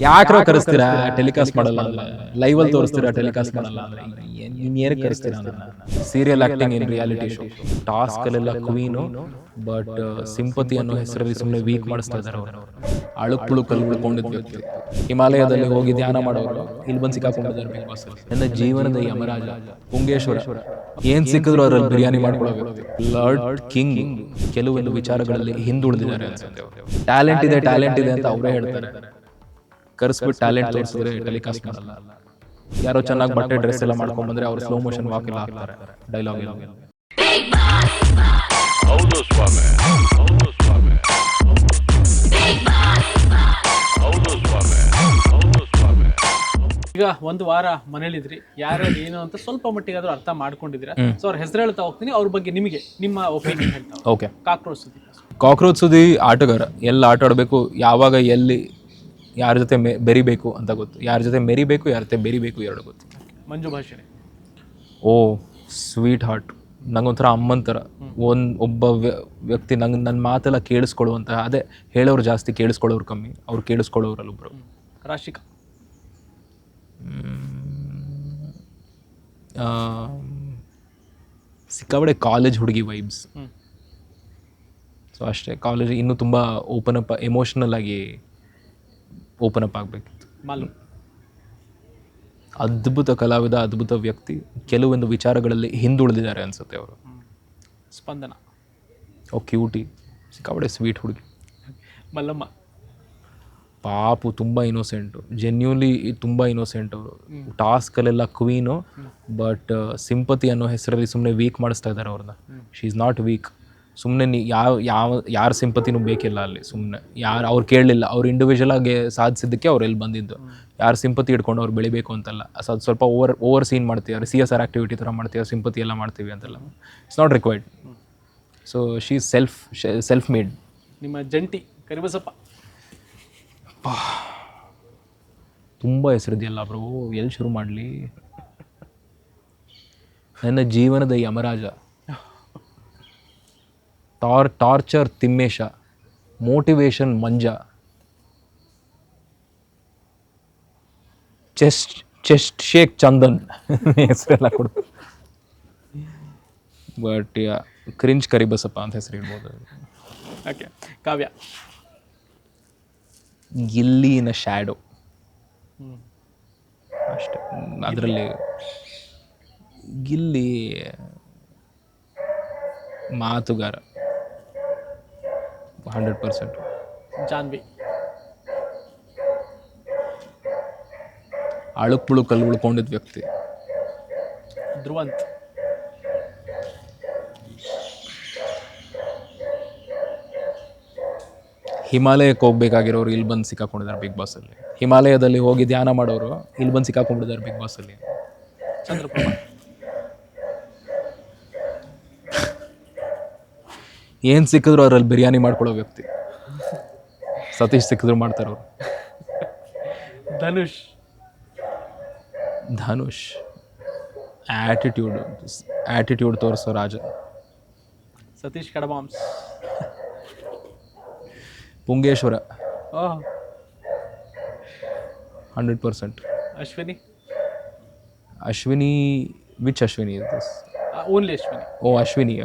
ಯಾಕ್ರೋ ಕರೆಸ್ತೀರಾ? Telecast ಮಾಡಲ್ಲ. ಅಂದ್ರೆ live ಅಲ್ಲಿ ತೋರಿಸ್ತೀರಾ? ಟೆಲಿಕಾಸ್ಟ್ ಮಾಡಲ್ಲ ಅಂದ್ರೆ ಕರೆಸ್ತೀರಾ serial acting in reality show task ಅಲ್ಲೆಲ್ಲ ಕ್ವೀನು ಬಟ್ ಸಿಂಪತಿ ಅನ್ನೋ ಹೆಸರಲ್ಲಿ ಸುಮ್ಮನೆ ವೀಕ್ ಮಾಡಿಸ್ತಾ ಇದಾರೆ ಅವರು. ಕಲ್ಲು ಉಳ್ಕೊಂಡಿದ್ ವ್ಯಕ್ತಿ ಹಿಮಾಲಯದಲ್ಲಿ ಹೋಗಿ ಧ್ಯಾನ ಮಾಡೋರು. ಇಲ್ಲಿ ಬಂದು ಸಿಕ್ಕಾಕೊಂಡಿದ್ದಾರೆ ಬಿಗ್ ಬಾಸ್ ನನ್ನ ಜೀವನದ ಯಮರಾಜ ಪುಂಗೇಶ್ವರ ಏನ್ ಸಿಕ್ಕಿದ್ರು ಅದ್ರಲ್ಲಿ ಬಿರಿಯಾನಿ ಮಾಡ್ಕೊಳ್ಳೋ ಲಾರ್ಡ್ ಕಿಂಗ್ ಕೆಲವೊಂದು ವಿಚಾರಗಳಲ್ಲಿ ಹಿಂದುಳಿದಿದ್ದಾರೆ ಟ್ಯಾಲೆಂಟ್ ಇದೆ ಟ್ಯಾಲೆಂಟ್ ಇದೆ ಅಂತ ಅವರೇ ಹೇಳ್ತಾರೆ ಕರೆಸ್ಬಿಟ್ಟು ಟ್ಯಾಲೆಂಟ್ ತೋರಿಸಿದ್ರೆ ಟೆಲಿಕಾಸ್ಟ್ ಮಾಡಲ್ಲ ಯಾರೋ ಚೆನ್ನಾಗಿ ಬಟ್ಟೆ ಡ್ರೆಸ್ ಎಲ್ಲ ಮಾಡ್ಕೊಂಡ್ ಬಂದ್ರೆ ಅವ್ರು ಸ್ಲೋ ಮೋಷನ್ ವಾಕ್ ಎಲ್ಲ ಹಾಕ್ತಾರೆ ಡೈಲಾಗ್ ಎಲ್ಲ ಹೌದು ಸ್ವಾಮಿ. ಹೌದು ಸ್ವಾಮಿ. ಹೌದು ಸ್ವಾಮಿ. ಹೌದು ಸ್ವಾಮಿ. ಈಗ ಒಂದು ವಾರ ಮನೇಲಿದ್ರಿ ಯಾರು ಏನು ಅಂತ ಸ್ವಲ್ಪ ಮಟ್ಟಿಗಾದ್ರೂ ಅರ್ಥ ಮಾಡ್ಕೊಂಡಿದ್ರೆ ಸೊ ಅವ್ರ ಹೆಸರು ಹೇಳ್ತಾ ಹೋಗ್ತೀನಿ ಅವ್ರ ಬಗ್ಗೆ ನಿಮಗೆ ನಿಮ್ಮ ಒಪಿನಿಯನ್ ಹೇಳ್ತಾ ಓಕೆ ಕಾಕ್ರೋಚ್ ಸುದ್ದಿ ಕಾಕ್ರೋಚ್ ಸುದ್ದಿ ಆಟಗಾರ ಎಲ್ಲಿ ಆಟ ಆಡಬೇಕು ಯಾವಾಗ ಎಲ್ಲಿ ಯಾರ ಜೊತೆ ಮೆ ಬೆರಿಬೇಕು ಅಂತ ಗೊತ್ತು. ಯಾರ ಜೊತೆ ಮೆರಿಬೇಕು ಯಾರ ಜೊತೆ ಬೆರಿಬೇಕು ಎರಡು ಗೊತ್ತು. ಮಂಜು ಭಾಷೆ ಓ ಸ್ವೀಟ್ ಹಾರ್ಟ್ ನಂಗೊಂಥರ ಅಮ್ಮನ ಥರ. ಒಂದು ಒಬ್ಬ ವ್ಯ- ವ್ಯಕ್ತಿ ನಂಗೆ ನನ್ನ ಮಾತೆಲ್ಲ ಕೇಳಿಸ್ಕೊಳ್ಳುವಂತಹ ಅದೇ ಹೇಳೋರು ಜಾಸ್ತಿ ಕೇಳಿಸ್ಕೊಳ್ಳೋರು ಕಮ್ಮಿ. ಅವ್ರು ಕೇಳಿಸ್ಕೊಳ್ಳೋರಲ್ಲ ಒಬ್ರು. ರಾಶಿಕಾ. ಸಿಕ್ಕಾಬಡೆ ಕಾಲೇಜ್ ಹುಡುಗಿ ವೈಬ್ಸ್. ಸೊ ಅಷ್ಟೇ. ಕಾಲೇಜ್ ಇನ್ನೂ ತುಂಬ ಓಪನ್ ಅಪ್ ಎಮೋಷ್ನಲ್ ಆಗಿ ಓಪನ್ ಅಪ್ ಆಗಬೇಕಿತ್ತು ಮಾಲು. ಅದ್ಭುತ ಕಲಾವಿದ ಅದ್ಭುತ ವ್ಯಕ್ತಿ ಕೆಲವೊಂದು ವಿಚಾರಗಳಲ್ಲಿ ಹಿಂದುಳಿದಿದ್ದಾರೆ ಅನ್ಸುತ್ತೆ ಅವರು. ಸ್ಪಂದನ. ಓ ಕ್ಯೂಟಿ. ಸಿಕ್ಕಾಬಡೆ ಸ್ವೀಟ್ ಹುಡುಗಿ. ಮಲ್ಲಮ್ಮ. ಪಾಪು ತುಂಬ ಇನ್ನೋಸೆಂಟು ಜೆನ್ಯೂನ್ಲಿ ತುಂಬ ಇನೋಸೆಂಟ್ ಅವರು. ಟಾಸ್ಕಲ್ಲೆಲ್ಲ ಕ್ವೀನು ಬಟ್ ಸಿಂಪತಿ ಅನ್ನೋ ಹೆಸರಲ್ಲಿ ಸುಮ್ಮನೆ ವೀಕ್ ಮಾಡಿಸ್ತಾ ಇದ್ದಾರೆ ಅವ್ರನ್ನ. ಶಿ ಈಸ್ ನಾಟ್ ವೀಕ್ ಸುಮ್ಮನೆ ನೀ ಯಾವ ಯಾವ ಯಾರ ಸಿಂಪತಿನೂ ಬೇಕಿಲ್ಲ ಅಲ್ಲಿ ಸುಮ್ಮನೆ ಯಾರು ಅವ್ರು ಕೇಳಲಿಲ್ಲ. ಅವ್ರು ಇಂಡಿವಿಜುವಲ್ ಆಗಿ ಸಾಧಿಸಿದ್ದಕ್ಕೆ ಅವ್ರು ಎಲ್ಲಿ ಬಂದಿದ್ದು. ಯಾರು ಸಿಂಪತಿ ಇಟ್ಕೊಂಡು ಅವ್ರು ಬೆಳಿಬೇಕು ಅಂತಲ್ಲ. ಸೊ ಅದು ಸ್ವಲ್ಪ ಓವರ್ ಓವರ್ ಸೀನ್ ಮಾಡ್ತೀವಿ ಸಿ ಎಸ್ ಆರ್ ಆ್ಯಕ್ಟಿವಿಟಿ ಥರ ಮಾಡ್ತೀವಿ ಸಿಂಪತಿ ಎಲ್ಲ ಮಾಡ್ತೀವಿ ಅಂತೆಲ್ಲ. It's not required so she self self made ನಿಮ್ಮ ಜಂಟಿ ಕರಿಬಸಪ್ಪ. ತುಂಬ ಹೆಸರಿದೆಯಲ್ಲ ಬ್ರೋ. ಎಲ್ಲಿ ಶುರು ಮಾಡಲಿ? ನನ್ನ ಜೀವನದ ಯಮರಾಜ. ಟಾರ್ torture Thimmesha motivation Manja chest chest shake Chandan ಹೆಸರೆಲ್ಲ ಕೊಡು ಬಟ್ ಕ್ರಿಂಜ್ ಕರಿಬಸಪ್ಪ ಅಂತ ಹೆಸರು ಇಡ್ಬೋದು ಓಕೆ ಕಾವ್ಯ. ಗಿಲ್ಲಿನ ಶ್ಯಾಡೋ ಅಷ್ಟೆ ಅಷ್ಟೇ. ಅದರಲ್ಲಿ ಗಿಲ್ಲಿ ಮಾತುಗಾರ. Hundred percent. ಜಾನ್ವಿ. ಅಳುಕ್ಬುಳು ಕಲ್ಲು ಉಳ್ಕೊಂಡಿದ್ದ ವ್ಯಕ್ತಿ. ಧ್ರುವಂತ್. ಹಿಮಾಲಯಕ್ಕೆ ಹೋಗ್ಬೇಕಾಗಿರೋರು ಇಲ್ಲಿ ಬಂದು ಸಿಕ್ಕಾಕೊಂಡಿದ್ದಾರೆ ಬಿಗ್ ಬಾಸಲ್ಲಿ. ಹಿಮಾಲಯದಲ್ಲಿ ಹೋಗಿ ಧ್ಯಾನ ಮಾಡೋರು ಇಲ್ಲಿ ಬಂದು ಸಿಕ್ಕಾಕೊಂಡಿದ್ದಾರೆ ಬಿಗ್ ಬಾಸಲ್ಲಿ. ಚಂದ್ರಪ್ರಭಾ ಏನು ಸಿಕ್ಕಿದ್ರು ಅದರಲ್ಲಿ ಬಿರಿಯಾನಿ ಮಾಡ್ಕೊಳ್ಳೋ ವ್ಯಕ್ತಿ. ಸತೀಶ್ ಸಿಕ್ಕಿದ್ರು ಮಾಡ್ತಾರೆ ಅವರು. ಧನುಷ್. ಧನುಷ್. ಆ್ಯಟಿಟ್ಯೂಡ್ ಆ್ಯಟಿಟ್ಯೂಡ್ ತೋರಿಸೋ ರಾಜ Satish ಕಡಬಾಂಸ್ Pungeshwara. Oh hundred percent. Ashwini. Ashwini which Ashwini is this only Ashwini. Oh ಅಶ್ವಿನಿಯ?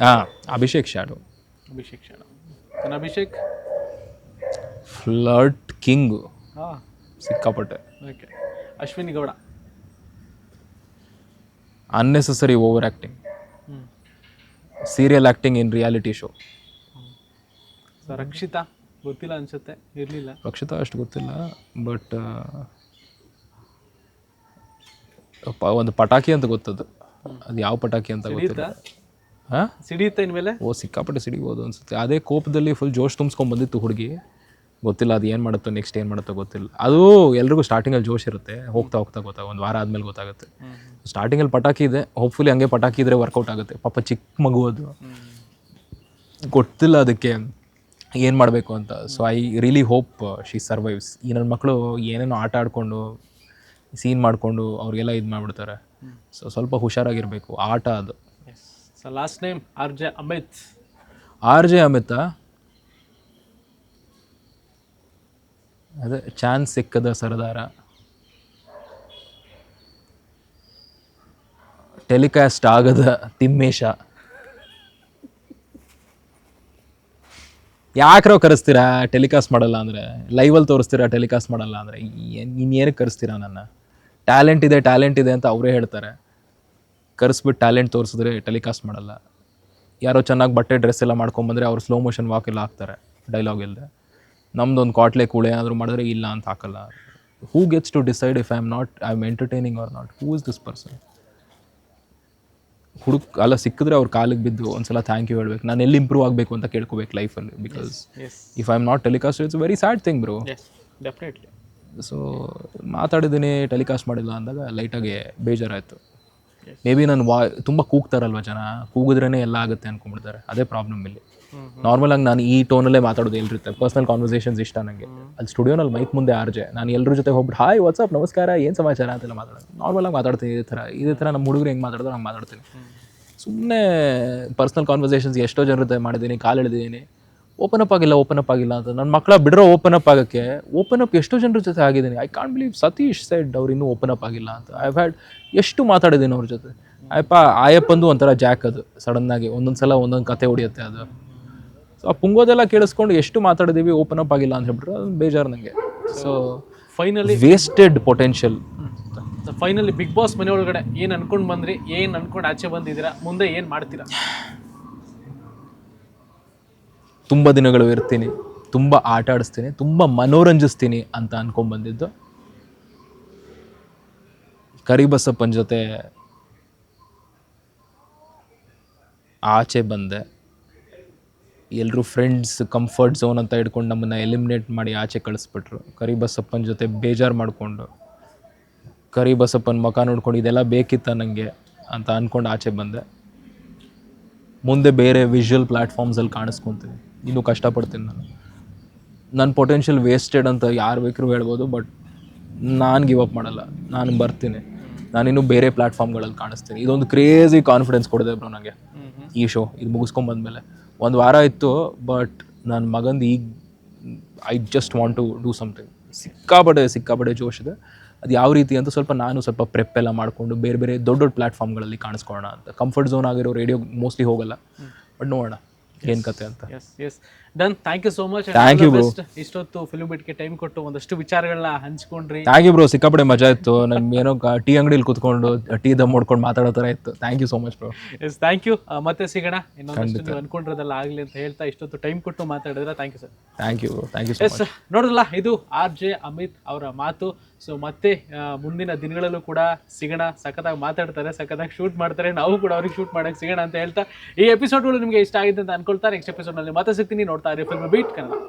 ಹಾಂ ಅಭಿಷೇಕ್ ಶಾಡು. ಅಭಿಷೇಕ್ ಶಾಡು. ತನ್ನ ಅಭಿಷೇಕ್? Flirt king. ಹಾಂ. ಸಿಕ್ಕಾಪಟ್ಟೆ. Okay. Ashwini Gowda. Unnecessary over acting ಹ್ಞೂ serial acting in reality show so Rakshita? ಗೊತ್ತಿಲ್ಲ ಅನ್ಸುತ್ತೆ. ಇರಲಿಲ್ಲ. ರಕ್ಷಿತಾ ಅಷ್ಟು ಗೊತ್ತಿಲ್ಲ ಬಟ್ ಒಂದು ಪಟಾಕಿ ಅಂತ ಗೊತ್ತದು. ಅದು ಯಾವ ಪಟಾಕಿ ಅಂತ ಗೊತ್ತಿಲ್ಲ. ಸಿಡಿಯುತ್ತೆ ಇನ್ಮೇಲೆ? ಓ ಸಿಕ್ಕಾಪಟ್ಟೆ ಸಿಡಿಬೋದು ಅನ್ಸುತ್ತೆ. ಅದೇ ಕೋಪದಲ್ಲಿ ಫುಲ್ ಜೋಶ್ ತುಂಬಿಸ್ಕೊಂಡು ಬಂದಿತ್ತು ಹುಡುಗಿ. ಗೊತ್ತಿಲ್ಲ ಅದು ಏನು ಮಾಡುತ್ತೋ ನೆಕ್ಸ್ಟ್ ಏನು ಮಾಡುತ್ತೋ ಗೊತ್ತಿಲ್ಲ. ಅದು ಎಲ್ರಿಗೂ ಸ್ಟಾರ್ಟಿಂಗಲ್ಲಿ ಜೋಶ್ ಇರುತ್ತೆ. ಹೋಗ್ತಾ ಹೋಗ್ತಾ ಗೊತ್ತಾ ಒಂದು ವಾರ ಆದಮೇಲೆ ಗೊತ್ತಾಗುತ್ತೆ. ಸ್ಟಾರ್ಟಿಂಗಲ್ಲಿ ಪಟಾಕಿ ಇದೆ. ಹೋಪ್ಫುಲಿ ಹಂಗೆ ಪಟಾಕಿ ಇದ್ರೆ ವರ್ಕೌಟ್ ಆಗುತ್ತೆ. ಪಾಪ ಚಿಕ್ಕ ಮಗು ಅದು. ಗೊತ್ತಿಲ್ಲ ಅದಕ್ಕೆ ಏನು ಮಾಡಬೇಕು ಅಂತ. So I really hope she survives ಈ ನನ್ನ ಮಕ್ಕಳು ಏನೇನೋ ಆಟ ಆಡಿಕೊಂಡು ಸೀನ್ ಮಾಡಿಕೊಂಡು ಅವ್ರಿಗೆಲ್ಲ ಇದು ಮಾಡಿಬಿಡ್ತಾರೆ. ಸೊ ಸ್ವಲ್ಪ ಹುಷಾರಾಗಿರಬೇಕು. ಆಟ ಅದು. Last name R J Amit R J Amita ಅದೇ ಚಾನ್ಸ್ ಸಿಕ್ಕದ ಸರದಾರ. ಟೆಲಿಕಾಸ್ಟ್ ಆಗದ ತಿಮ್ಮೇಶ. ಯಾಕ್ರೋ ಕರೆಸ್ತೀರಾ ಟೆಲಿಕಾಸ್ಟ್ ಮಾಡಲ್ಲ ಅಂದರೆ? ಲೈವಲ್ಲಿ ತೋರಿಸ್ತೀರಾ ಟೆಲಿಕಾಸ್ಟ್ ಮಾಡಲ್ಲ ಅಂದರೆ? ಇನ್ನೇನಕ್ಕೆ ಕರೆಸ್ತೀರಾ ನನ್ನ? ಟ್ಯಾಲೆಂಟ್ ಇದೆ ಟ್ಯಾಲೆಂಟ್ ಇದೆ ಅಂತ ಅವರೇ ಹೇಳ್ತಾರೆ. ಕರೆಸ್ಬಿಟ್ಟು ಟ್ಯಾಲೆಂಟ್ ತೋರಿಸಿದ್ರೆ ಟೆಲಿಕಾಸ್ಟ್ ಮಾಡಲ್ಲ. ಯಾರೋ ಚೆನ್ನಾಗಿ ಬಟ್ಟೆ ಡ್ರೆಸ್ ಎಲ್ಲ ಮಾಡ್ಕೊಂಬಂದ್ರೆ ಅವ್ರು ಸ್ಲೋ ಮೋಷನ್ ವಾಕ್ ಎಲ್ಲ ಹಾಕ್ತಾರೆ ಡೈಲಾಗ್ ಇಲ್ಲದೆ ನಮ್ದೊಂದು ಕಾಟ್ಲೆ ಕೂಳೆ ಏನಾದರೂ ಮಾಡಿದ್ರೆ ಇಲ್ಲ ಅಂತ ಹಾಕಲ್ಲ. Who gets to decide if I am not I am entertaining or not who is this person ಹುಡುಕ್ ಅಲ್ಲ ಸಿಕ್ಕಿದ್ರೆ ಅವ್ರ ಕಾಲಿಗೆ ಬಿದ್ದು ಒಂದ್ಸಲ ಥ್ಯಾಂಕ್ ಯು ಹೇಳ್ಬೇಕು. ನಾನು ಎಲ್ಲಿ ಇಂಪ್ರೂವ್ ಆಗಬೇಕು ಅಂತ ಕೇಳ್ಕೋಬೇಕು ಲೈಫಲ್ಲಿ because if I am not telecast it's very sad thing bro definitely so ಮಾತಾಡಿದ್ದೀನಿ ಟೆಲಿಕಾಸ್ಟ್ ಮಾಡಿಲ್ಲ ಅಂದಾಗ ಲೈಟಾಗಿ ಬೇಜಾರಾಯಿತು. ಮೇ ಬಿ ನಾನು ವಾ ತುಂಬ ಕೂಗ್ತಾರಲ್ವ ಜನ? ಕೂಗಿದ್ರೇ ಎಲ್ಲ ಆಗುತ್ತೆ ಅನ್ಕೊಂಡ್ಬಿಡ್ತಾರೆ. ಅದೇ ಪ್ರಾಬ್ಲಮ್ ಇಲ್ಲಿ. ನಾರ್ಮಲ್ ಆಗಿ ನಾನು ಈ ಟೋನಲ್ಲೇ ಮಾತಾಡೋದು ಎಲ್ರಿರುತ್ತೆ ಪರ್ಸನಲ್ ಕಾನ್ವರ್ಸೇಷನ್ಸ್ ಇಷ್ಟ ನನಗೆ ಅಲ್ಲಿ ಸ್ಟುಡಿಯೋನಲ್ಲಿ ಮೈಕ್ ಮುಂದೆ ಆರ್ಜೆ. ನಾನು ಎಲ್ಲರ ಜೊತೆ ಹೋಗ್ಬಿಟ್ಟು ಹಾಯ್ ವಾಟ್ಸಪ್ ನಮಸ್ಕಾರ. ಏನು ಸಮಾಚಾರ? ಅಂತೆಲ್ಲ ಮಾತಾಡೋದು. ನಾರ್ಮಲ್ ಆಗಿ ಮಾತಾಡ್ತೀನಿ ಇದೇ ಥರ. ಇದೇ ಥರ ನಮ್ಮ ಹುಡುಗರು ಹೆಂಗೆ ಮಾತಾಡೋದು ನಾನು ಮಾತಾಡ್ತೀನಿ. ಸುಮ್ಮನೆ ಪರ್ಸ್ನಲ್ ಕಾನ್ವರ್ಸೇಷನ್ಸ್ ಎಷ್ಟೋ ಜನರ ಜೊತೆ ಮಾಡಿದ್ದೀನಿ ಕಾಲು ಎಳೆದಿದ್ದೀನಿ. ಓಪನ್ ಅಪ್ ಆಗಿಲ್ಲ ಓಪನ್ ಅಪ್ ಆಗಿಲ್ಲ ಅಂತ. ನನ್ನ ಮಕ್ಕಳ ಬಿಡ್ರೋ ಓಪನ್ ಅಪ್ ಆಗೋಕ್ಕೆ ಓಪನ್ ಅಪ್ ಎಷ್ಟೋ ಜನರ ಜೊತೆ ಆಗಿದ್ದೀನಿ. I can't believe Satish side ಅವ್ರು ಇನ್ನೂ ಓಪನ್ ಅಪ್ ಆಗಿಲ್ಲ ಅಂತ. ಐ ಹ್ಯಾಡ್ ಎಷ್ಟು ಮಾತಾಡಿದ್ದೀನಿ ಅವ್ರ ಜೊತೆ. ಆಯಪ್ಪ ಆಯಪ್ಪಂದು ಒಂಥರ ಜಾಕ್ ಅದು ಸಡನ್ನಾಗಿ ಒಂದೊಂದು ಸಲ ಒಂದೊಂದು ಕತೆ ಹೊಡಿಯುತ್ತೆ ಅದು. ಸೊ ಆ ಪುಂಗೋದೆಲ್ಲ ಕೇಳಿಸ್ಕೊಂಡು ಎಷ್ಟು ಮಾತಾಡಿದ್ದೀವಿ ಓಪನ್ ಅಪ್ ಆಗಿಲ್ಲ ಅಂತ ಹೇಳ್ಬಿಟ್ರೆ ಅದು ಬೇಜಾರು ನನಗೆ so finally wasted potential finally Bigg Boss ಮನೆ ಒಳಗಡೆ ಏನು ಅನ್ಕೊಂಡು ಬಂದ್ರಿ ಏನು ಅನ್ಕೊಂಡು ಆಚೆ ಬಂದಿದ್ದೀರಾ ಮುಂದೆ ಏನು ಮಾಡ್ತೀರಾ? ತುಂಬ ದಿನಗಳು ಇರ್ತೀನಿ, ತುಂಬ ಆಟ ಆಡಿಸ್ತೀನಿ, ತುಂಬ ಮನೋರಂಜಿಸ್ತೀನಿ ಅಂತ ಅನ್ಕೊಂಡ್ಬಂದಿದ್ದು ಕರಿಬಸಪ್ಪನ ಜೊತೆ ಆಚೆ ಬಂದೆ. ಎಲ್ಲರೂ ಫ್ರೆಂಡ್ಸ್ ಕಂಫರ್ಟ್ ಝೋನ್ ಅಂತ ಇಟ್ಕೊಂಡು ನಮ್ಮನ್ನು ಎಲಿಮಿನೇಟ್ ಮಾಡಿ ಆಚೆ ಕಳಿಸ್ಬಿಟ್ರು. ಕರಿಬಸಪ್ಪನ ಜೊತೆ ಬೇಜಾರು ಮಾಡಿಕೊಂಡು, ಕರಿಬಸಪ್ಪನ ಮುಖ ನೋಡ್ಕೊಂಡು ಇದೆಲ್ಲ ಬೇಕಿತ್ತ ನನಗೆ ಅಂತ ಅಂದ್ಕೊಂಡು ಆಚೆ ಬಂದೆ. ಮುಂದೆ ಬೇರೆ ವಿಷುವಲ್ ಪ್ಲ್ಯಾಟ್ಫಾರ್ಮ್ಸಲ್ಲಿ ಕಾಣಿಸ್ಕೊತೀನಿ. ಇನ್ನೂ ಕಷ್ಟಪಡ್ತೀನಿ ನಾನು. ನನ್ನ ಪೊಟೆನ್ಷಿಯಲ್ ವೇಸ್ಟೆಡ್ ಅಂತ ಯಾರು ಬೇಕಾದ್ರೂ ಹೇಳ್ಬೋದು ಬಟ್ ನಾನು ಗಿವ್ ಅಪ್ ಮಾಡಲ್ಲ. ನಾನು ಬರ್ತೀನಿ. ನಾನಿನ್ನೂ ಬೇರೆ ಪ್ಲ್ಯಾಟ್ಫಾರ್ಮ್ಗಳಲ್ಲಿ ಕಾಣಿಸ್ತೀನಿ. ಇದೊಂದು ಕ್ರೇಜಿ ಕಾನ್ಫಿಡೆನ್ಸ್ ಕೊಡಿದೆ ಬ್ರೋ ನನಗೆ ಈ ಶೋ ಇದು ಮುಗಿಸ್ಕೊಂಬಂದ್ಮೇಲೆ ಒಂದು ವಾರ ಇತ್ತು ಬಟ್ ನನ್ನ ಮಗಂದು ಈಗ I just want to do something ಸಿಕ್ಕಾಪಟ್ಟೆ ಸಿಕ್ಕಾಪಟ್ಟೆ ಜೋಶ್ ಇದೆ. ಅದು ಯಾವ ರೀತಿ ಅಂತ ಸ್ವಲ್ಪ ನಾನು ಸ್ವಲ್ಪ ಪ್ರೆಪ್ ಎಲ್ಲ ಮಾಡಿಕೊಂಡು ಬೇರೆ ಬೇರೆ ದೊಡ್ಡ ದೊಡ್ಡ ಪ್ಲ್ಯಾಟ್ಫಾರ್ಮ್ಗಳಲ್ಲಿ ಕಾಣಿಸ್ಕೊಳ್ಳೋಣ ಅಂತ. ಕಂಫರ್ಟ್ ಝೋನ್ ಆಗಿರೋ ರೇಡಿಯೋ ಮೋಸ್ಟ್ಲಿ ಹೋಗಲ್ಲ. ಬಟ್ ನೋಡೋಣ. ಏನು ಕತೆ ಅಂತ yes yes done thank you so much Thank you, bro. ಇಷ್ಟೊತ್ತು ಫಿಲ್ಮ್ ಬಿಟ್ಗೆ ಟೈಮ್ ಕೊಟ್ಟು ಒಂದಷ್ಟು ವಿಚಾರಗಳನ್ನ ಹಂಚ್ಕೊಂಡ್ರಿ. ಥ್ಯಾಂಕ್ ಯು ಬ್ರೋ ಸಿಕ್ಕಾಪಡೆ ಮಜಾ ಇತ್ತು. ನಮ್ಗೆ ಏನೋ ಟೀ ಅಂಗಡಿಲಿ ಕುತ್ಕೊಂಡು ಟೀ ದಮ್ ಮಾಡ್ಕೊಂಡು ಮಾತಾಡೋ ಥರ ಇತ್ತು. Thank you so much bro yes thank you ಮತ್ತೆ ಸಿಗೋಣ. ಇನ್ನೊಂದಷ್ಟು ನೀವು ಅನ್ಕೊಂಡಿರೋದೆಲ್ಲ ಆಗಲಿ ಅಂತ ಹೇಳ್ತಾ ಇಷ್ಟೊತ್ತು ಟೈಮ್ ಕೊಟ್ಟು ಮಾತಾಡಿದ್ರೆ thank you sir thank you thank you so yes ನೋಡಿದ್ರಲ್ಲ ಇದು ಆರ್ ಜೆ ಅಮಿತ್ ಅವರ ಮಾತು. ಸೊ ಮತ್ತೆ ಆ, ಮುಂದಿನ ದಿನಗಳಲ್ಲೂ ಕೂಡ ಸಿಗಣ. ಸಖತ್ತಾಗಿ ಮಾತಾಡ್ತಾರೆ ಸಖತ್ತಾಗಿ ಶೂಟ್ ಮಾಡ್ತಾರೆ. ನಾವು ಕೂಡ ಅವ್ರಿಗೆ ಶೂಟ್ ಮಾಡಕ್ಕೆ ಸಿಗೋಣ ಅಂತ ಹೇಳ್ತಾ ಈ ಎಪಿಸೋಡ್ಗಳು ನಿಮಗೆ ಇಷ್ಟ ಆಗಿದೆ ಅಂತ ಅನ್ಕೊಳ್ತಾ ನೆಕ್ಸ್ಟ್ ಎಪಿಸೋಡ್ನಲ್ಲಿ ಮತ್ತೆ ಸಿಗ್ತೀನಿ. ನೋಡ್ತಾ ಇರಿ ಫಿಲ್ಮ್ ಬೀಟ್ ಕನ್ನಡ